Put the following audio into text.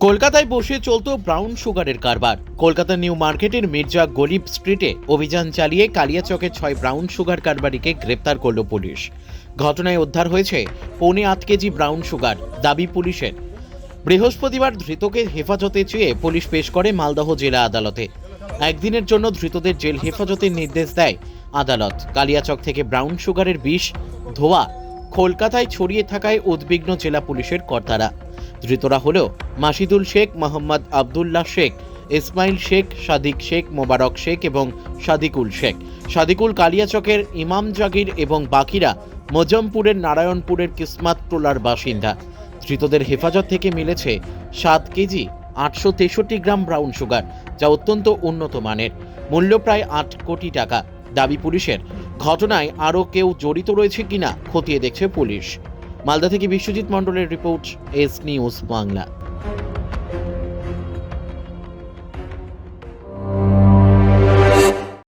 কলকাতায় বসে চলতো ব্রাউন সুগারের কারবার। কলকাতা নিউ মার্কেটের মির্জা গরিব স্ট্রিটে অভিযান চালিয়ে কালিয়াচকের ছয় ব্রাউন সুগার কারবারিকে গ্রেপ্তার করল পুলিশ। ঘটনায় উদ্ধার হয়েছে পৌনে আট কেজি ব্রাউন সুগার, দাবি পুলিশের। বৃহস্পতিবার ধৃতকে হেফাজতে চেয়ে পুলিশ পেশ করে মালদহ জেলা আদালতে। একদিনের জন্য ধৃতদের জেল হেফাজতের নির্দেশ দেয় আদালত। কালিয়াচক থেকে ব্রাউন সুগারের বিষ, ধোয়া কলকাতায় ছড়িয়ে থাকায় উদ্বিগ্ন জেলা পুলিশের কর্তারা। ধৃতরা হল মাসিদুল শেখ, মোহাম্মদ আবদুল্লাহ শেখ, ইসমাইল শেখ, সাদিক শেখ, মোবারক শেখ এবং সাদিকুল শেখ। সাদিকুল কালিয়াচকের, ইমাম জাগির এবং বাকিরা মজমপুরের, নারায়ণপুরের কিসমাত টোলার বাসিন্দা। ধৃতদের হেফাজত থেকে মিলেছে সাত কেজি আটশো তেষট্টি গ্রাম ব্রাউন সুগার, যা অত্যন্ত উন্নত মানের। মূল্য প্রায় আট কোটি টাকা। দাবি পুলিশের। ঘটনায় আরও কেউ জড়িত রয়েছে কিনা খতিয়ে দেখছে পুলিশ। মালদা থেকে বিশ্বজিৎ মণ্ডলের report, S news Bangla. Thank you.